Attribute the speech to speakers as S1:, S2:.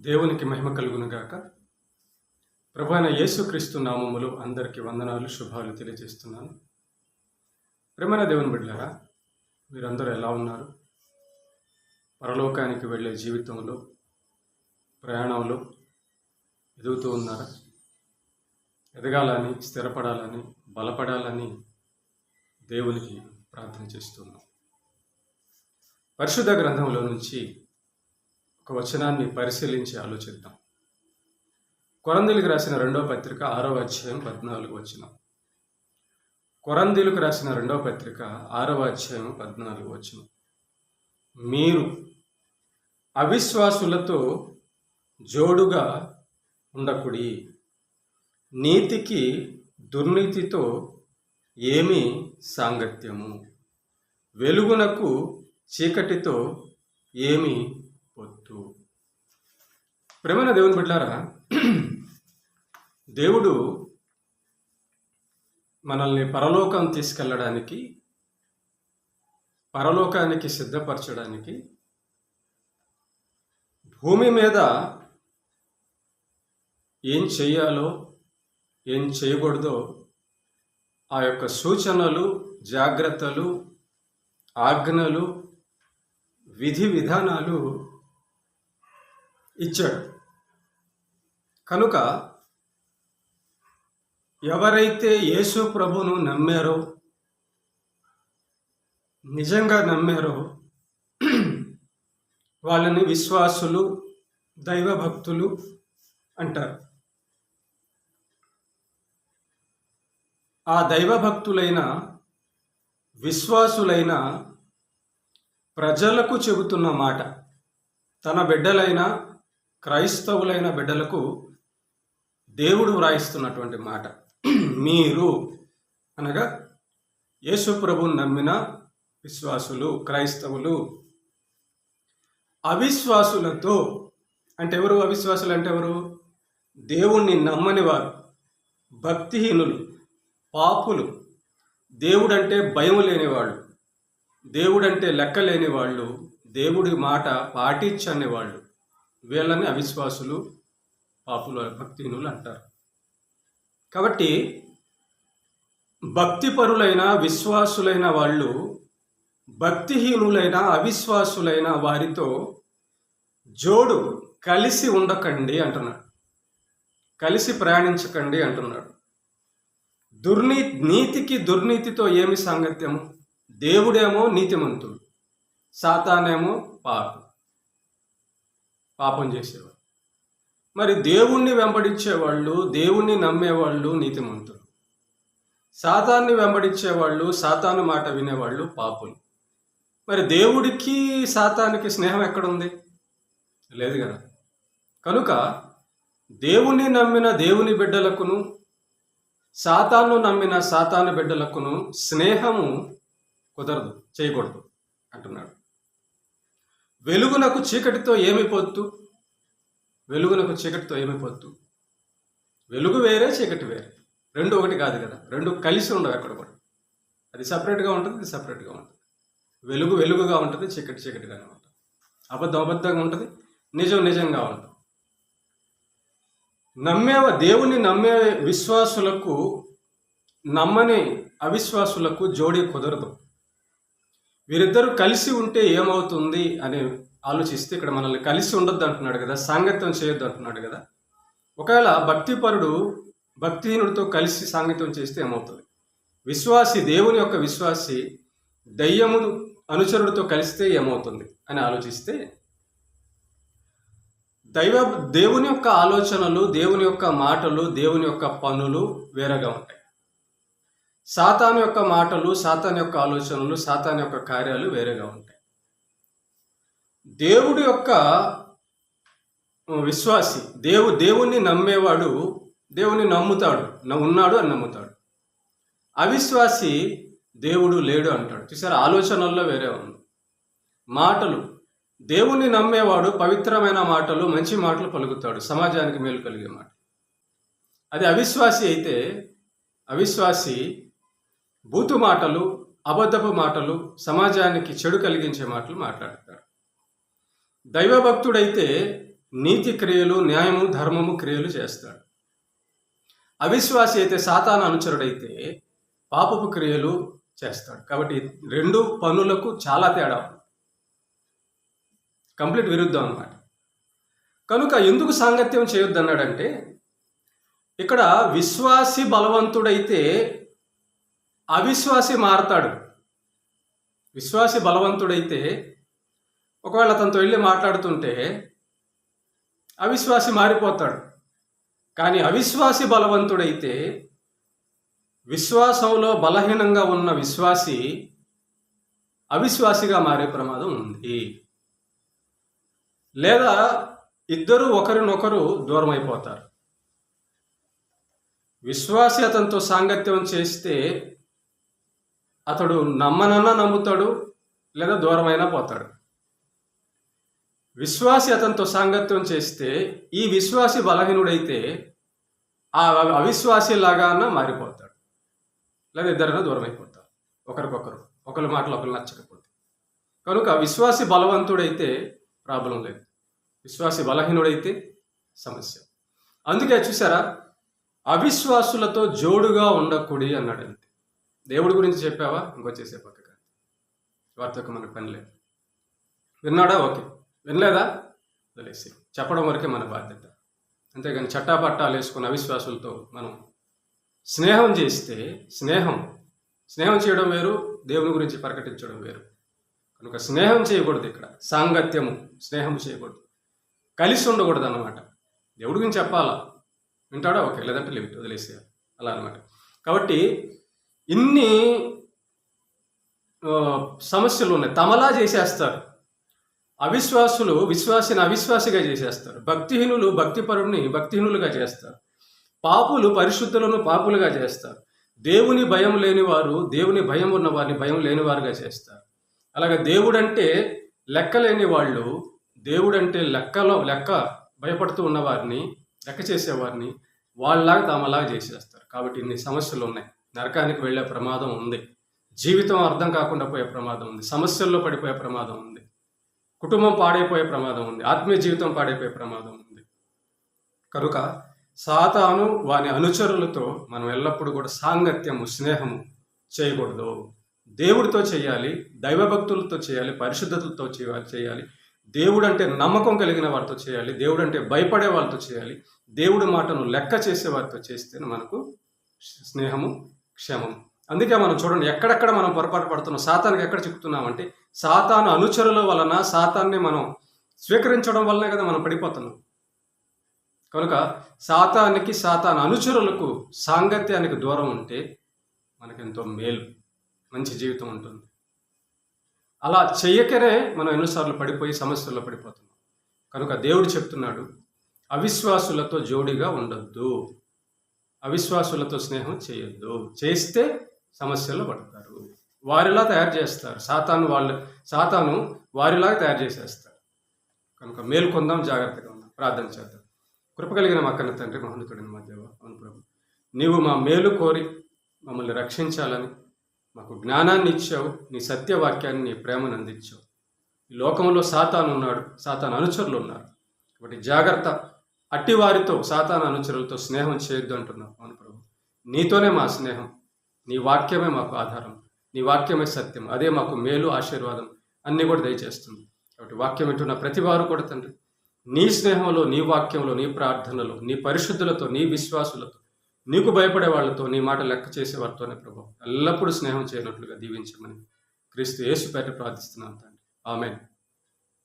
S1: దేవునికి మహిమ కలుగునుగాక. ప్రభాన యేసుక్రీస్తు నామములు అందరికీ వందనాలు శుభాలు తెలియజేస్తున్నాను. ప్రేమైన దేవుని బిడ్డారా మీరందరూ ఎలా ఉన్నారు? పరలోకానికి వెళ్ళే జీవితంలో ప్రయాణంలో ఎదుగుతూ ఉన్నారా? ఎదగాలని స్థిరపడాలని బలపడాలని దేవునికి ప్రార్థన చేస్తున్నాం. పరిశుద్ధ గ్రంథంలో నుంచి ఒక వచనాన్ని పరిశీలించి ఆలోచిద్దాం. కొరందీలకు రాసిన రెండవ పత్రిక ఆరవ అధ్యాయం పద్నాలుగు వచనం. కొరందీలకు రాసిన రెండవ పత్రిక ఆరవ అధ్యాయం పద్నాలుగు వచనం. మీరు అవిశ్వాసులతో జోడుగా ఉండకుడి. నీతికి దుర్నీతితో ఏమి సాంగత్యము. వెలుగునకు చీకటితో ఏమి పొత్తు ప్రేమైన దేవుని బిడ్డారా దేవుడు మనల్ని పరలోకం తీసుకెళ్ళడానికి పరలోకానికి సిద్ధపరచడానికి భూమి మీద ఏం చేయాలో ఏం చేయకూడదో ఆ యొక్క సూచనలు జాగ్రత్తలు ఆజ్ఞలు విధి విధానాలు ఇచ్చాడు. కనుక ఎవరైతే యేసు ప్రభును నమ్మారో నిజంగా నమ్మారో వాళ్ళని విశ్వాసులు దైవభక్తులు అంటారు. ఆ దైవభక్తులైన విశ్వాసులైన ప్రజలకు చెబుతున్న మాట తన బిడ్డలైన క్రైస్తవులైన బిడ్డలకు దేవుడు వ్రాయిస్తున్నటువంటి మాట. మీరు అనగా యేసు నమ్మిన విశ్వాసులు క్రైస్తవులు అవిశ్వాసులతో అంటే ఎవరు? అవిశ్వాసులు అంటే ఎవరు? దేవుణ్ణి నమ్మని వారు భక్తిహీనులు పాపులు. దేవుడంటే భయం లేనివాళ్ళు దేవుడంటే లెక్క లేని వాళ్ళు దేవుడి మాట పాటించని వాళ్ళు. వీళ్ళని అవిశ్వాసులు పాపులు భక్తిహీనులు అంటారు. కాబట్టి భక్తిపరులైన విశ్వాసులైన వాళ్ళు భక్తిహీనులైన అవిశ్వాసులైన వారితో జోడు కలిసి ఉండకండి అంటున్నాడు. కలిసి ప్రయాణించకండి అంటున్నాడు. దుర్నీ నీతికి దుర్నీతితో ఏమి సాంగత్యము? దేవుడేమో నీతిమంతుడు సాతానేమో పాపం. పాపం చేసేవారు. మరి దేవుణ్ణి వెంబడించేవాళ్ళు దేవుణ్ణి నమ్మేవాళ్ళు నీతిమంతులు. సాతాన్ని వెంబడించేవాళ్ళు సాతాను మాట వినేవాళ్ళు పాపులు. మరి దేవుడికి సాతానికి స్నేహం ఎక్కడుంది? లేదు కదా. కనుక దేవుని నమ్మిన దేవుని బిడ్డలకును సాతాను నమ్మిన సాతాను బిడ్డలకును స్నేహము కుదరదు చేయకూడదు అంటున్నాడు. వెలుగునకు చీకటితో ఏమి పొత్తు వెలుగునకు చీకటితో ఏమి పొత్తు వెలుగు వేరే చీకటి వేరే. రెండు ఒకటి కాదు కదా. రెండు కలిసి ఉండవు ఎక్కడ కూడా. అది సపరేట్గా ఉంటుంది ఇది సపరేట్గా ఉంటుంది. వెలుగు వెలుగుగా ఉంటుంది చీకటి చీకటిగానే ఉంటుంది. అబద్ధం అబద్ధంగా ఉంటుంది నిజం నిజంగా ఉంటుంది. నమ్మేవ దేవుని నమ్మే విశ్వాసులకు నమ్మని అవిశ్వాసులకు జోడీ కుదరదు. వీరిద్దరూ కలిసి ఉంటే ఏమవుతుంది అని ఆలోచిస్తే ఇక్కడ మనల్ని కలిసి ఉండొద్దు అంటున్నాడు కదా సాంగత్యం చేయొద్దు అంటున్నాడు కదా. ఒకవేళ భక్తిపరుడు భక్తిహీనుడితో కలిసి సాంగత్యం చేస్తే ఏమవుతుంది? విశ్వాసి దేవుని యొక్క విశ్వాసి దయ్యము అనుచరుడితో కలిస్తే ఏమవుతుంది అని ఆలోచిస్తే దైవ దేవుని యొక్క ఆలోచనలు దేవుని యొక్క మాటలు దేవుని యొక్క పనులు వేరేగా ఉంటాయి. సాతాన్ యొక్క మాటలు సాతాన్ యొక్క ఆలోచనలు సాతాన్ యొక్క కార్యాలు వేరేగా ఉంటాయి. దేవుడి యొక్క విశ్వాసి దేవు దేవుణ్ణి నమ్మేవాడు దేవుని నమ్ముతాడు ఉన్నాడు అని నమ్ముతాడు. అవిశ్వాసి దేవుడు లేడు అంటాడు. చూసారు ఆలోచనల్లో వేరే ఉంది. మాటలు దేవుణ్ణి నమ్మేవాడు పవిత్రమైన మాటలు మంచి మాటలు పలుకుతాడు సమాజానికి మేలు కలిగే మాట అది అవిశ్వాసి అయితే అవిశ్వాసి బూతు మాటలు అబద్ధపు మాటలు సమాజానికి చెడు కలిగించే మాటలు మాట్లాడతారు. దైవభక్తుడైతే నీతి క్రియలు న్యాయము ధర్మము క్రియలు చేస్తాడు. అవిశ్వాసి అయితే సాతాన అనుచరుడైతే పాపపు క్రియలు చేస్తాడు. కాబట్టి రెండు పనులకు చాలా తేడా కంప్లీట్ విరుద్ధం అన్నమాట. కనుక ఎందుకు సాంగత్యం చేయొద్దన్నాడంటే ఇక్కడ విశ్వాసి బలవంతుడైతే అవిశ్వాసి మారతాడు. విశ్వాసి బలవంతుడైతే ఒకవేళ తనతో వెళ్ళి మాట్లాడుతుంటే అవిశ్వాసి మారిపోతాడు. కానీ అవిశ్వాసి బలవంతుడైతే విశ్వాసంలో బలహీనంగా ఉన్న విశ్వాసి అవిశ్వాసిగా మారే ప్రమాదం ఉంది. లేదా ఇద్దరు ఒకరినొకరు దూరం అయిపోతారు విశ్వాసి అతనితో సాంగత్యం చేస్తే అతడు నమ్మనన్నా నమ్ముతాడు లేదా దూరమైనా పోతాడు. విశ్వాసి అతనితో సాంగత్యం చేస్తే ఈ విశ్వాసి బలహీనుడైతే ఆ అవిశ్వాసి లాగాన మారిపోతాడు. లేదా ఇద్దరైనా దూరం అయిపోతారు ఒకరికొకరు ఒకరి మాటలు ఒకరు నచ్చకపోతే. కనుక విశ్వాసి బలవంతుడైతే ప్రాబ్లం లేదు. విశ్వాసి బలహీనుడైతే సమస్య. అందుకే చూసారా? అవిశ్వాసులతో జోడుగా ఉండకూడి అన్నాడు అంతే దేవుడి గురించి చెప్పావా? ఇంకొచ్చేసే పక్కగా వారితో మనకు పని లేదు. విన్నాడా? ఓకే. వినలేదా? వదిలేసి. చెప్పడం వరకే మన బాధ్యత. అంతేగాని చట్టాపట్టాలు వేసుకున్న అవిశ్వాసులతో మనం స్నేహం చేస్తే స్నేహం. స్నేహం చేయడం వేరు దేవుని గురించి ప్రకటించడం వేరు. కనుక స్నేహం చేయకూడదు ఇక్కడ. సాంగత్యము. స్నేహం చేయకూడదు. కలిసి ఉండకూడదు అన్నమాట. దేవుడి గురించి చెప్పాలా? వింటాడా? ఓకే. లేదంటే లిమిట్ వదిలేసేయాలి. అలా అనమాట కాబట్టి ఇన్ని సమస్యలు ఉన్నాయి తమలా చేసేస్తారు. అవిశ్వాసులు విశ్వాసిని అవిశ్వాసిగా చేసేస్తారు. భక్తిహీనులు భక్తిపరుడిని భక్తిహీనులుగా చేస్తారు. పాపులు పరిశుద్ధులను పాపులుగా చేస్తారు. దేవుని భయం లేని వారు దేవుని భయం ఉన్న వారిని భయం లేని వారుగా చేస్తారు. అలాగే దేవుడంటే లెక్కలేని వాళ్ళు దేవుడంటే లెక్కలో లెక్క భయపడుతూ ఉన్నవారిని లెక్క చేసేవారిని వాళ్ళలాగా తామలాగా చేసేస్తారు. కాబట్టి ఇన్ని సమస్యలు ఉన్నాయి నరకానికి వెళ్ళే ప్రమాదం ఉంది. జీవితం అర్థం కాకుండా పోయే ప్రమాదం ఉంది. సమస్యల్లో పడిపోయే ప్రమాదం ఉంది. కుటుంబం పాడైపోయే ప్రమాదం ఉంది. ఆత్మీయ జీవితం పాడైపోయే ప్రమాదం ఉంది. కనుక సాతాను వాని అనుచరులతో మనం ఎల్లప్పుడూ కూడా సాంగత్యము స్నేహము చేయకూడదు. దేవుడితో చేయాలి దైవభక్తులతో చేయాలి పరిశుద్ధతలతో చేయాలి చేయాలి. దేవుడు అంటే నమ్మకం కలిగిన వారితో చేయాలి. దేవుడు అంటే భయపడే వాళ్ళతో చేయాలి. దేవుడి మాటను లెక్క చేసే వారితో చేస్తే మనకు స్నేహము క్షేమం. అందుకే మనం చూడండి ఎక్కడెక్కడ మనం పొరపాటు పడుతున్నాం సాతానికి ఎక్కడ చెప్తున్నామంటే సాతాను అనుచరుల వలన సాతాన్ని మనం స్వీకరించడం వల్లనే కదా మనం పడిపోతున్నాం. కనుక సాతానికి సాతాను అనుచరులకు సాంగత్యానికి దూరం ఉంటే మనకెంతో మేలు మంచి జీవితం ఉంటుంది. అలా చెయ్యకనే మనం ఎన్నోసార్లు పడిపోయి సమస్యల్లో పడిపోతున్నాం. కనుక దేవుడు చెప్తున్నాడు అవిశ్వాసులతో జోడిగా ఉండొద్దు. అవిశ్వాసులతో స్నేహం చేయొద్దు. చేస్తే సమస్యలు పడతారు. వారిలా తయారు చేస్తారు. సాతాను వాళ్ళు సాతాను వారిలాగా తయారు చేసేస్తారు. కనుక మేల్కొందాం జాగ్రత్తగా ఉందాం. ప్రార్థన చేద్దాం. కృప కలిగిన మా కన్న తండ్రి మహోన్నతుడిన మా దేవ అవును ప్రభు. నీవు మా మేలు కోరి మమ్మల్ని రక్షించాలని మాకు జ్ఞానాన్ని ఇచ్చావు. నీ సత్యవాక్యాన్ని నీ ప్రేమను అందించావు. ఈ లోకంలో సాతాను ఉన్నాడు. సాతాను అనుచరులు ఉన్నారు. కాబట్టి జాగ్రత్త అట్టి వారితో అనుచరులతో స్నేహం చేయొద్దు అంటున్నావు. అవును ప్రభు. నీతోనే మా స్నేహం. నీ వాక్యమే మాకు ఆధారం. నీ వాక్యమే సత్యం. అదే మాకు మేలు ఆశీర్వాదం అన్నీ కూడా దయచేస్తుంది. కాబట్టి వాక్యం వింటున్న ప్రతి వారు కూడా తండ్రి నీ స్నేహంలో నీ వాక్యంలో నీ ప్రార్థనలో నీ పరిశుద్ధులతో నీ విశ్వాసులతో నీకు భయపడే వాళ్ళతో నీ మాట లెక్క చేసే వారితోనే ప్రభు ఎల్లప్పుడూ స్నేహం చేయనట్లుగా దీవించమని క్రీస్తు యేసు పేట ప్రార్థిస్తున్నాను తండ్రి. ఆమె